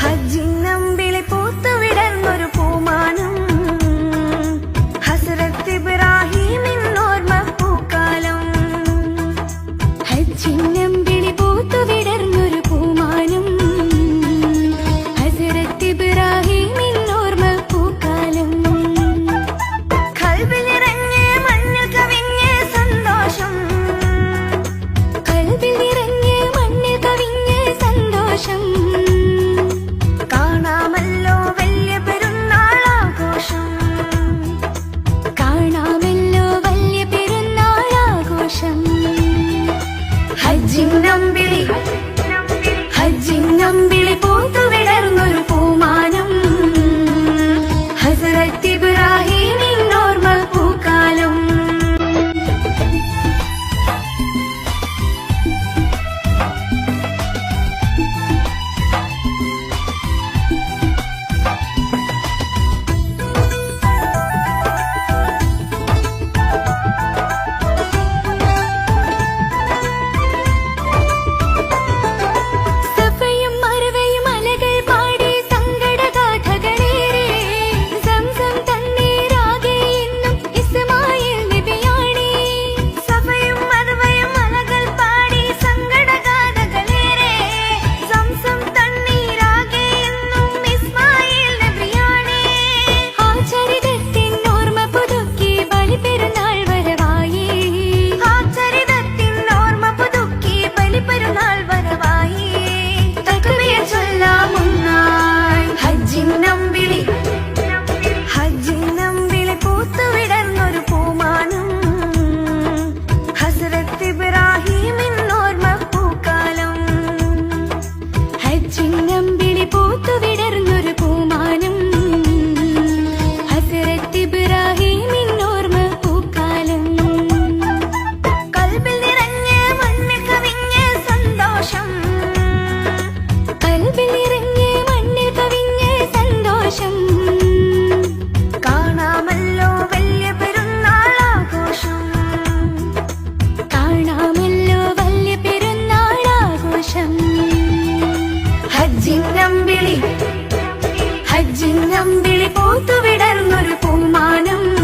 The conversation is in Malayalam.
ഹജ്ജിനം വിളി പൂത്തുവി വലിയ കാണാമല്ലോ വലിയ ഹജ്ജിംഗ് നമ്പിളി ഹജ്ജിംഗ് നമ്പിളി പൂത്തുവേ ചിഹ്നം വിളി പോത്തുവിടർന്നൊരു പൂമാനം.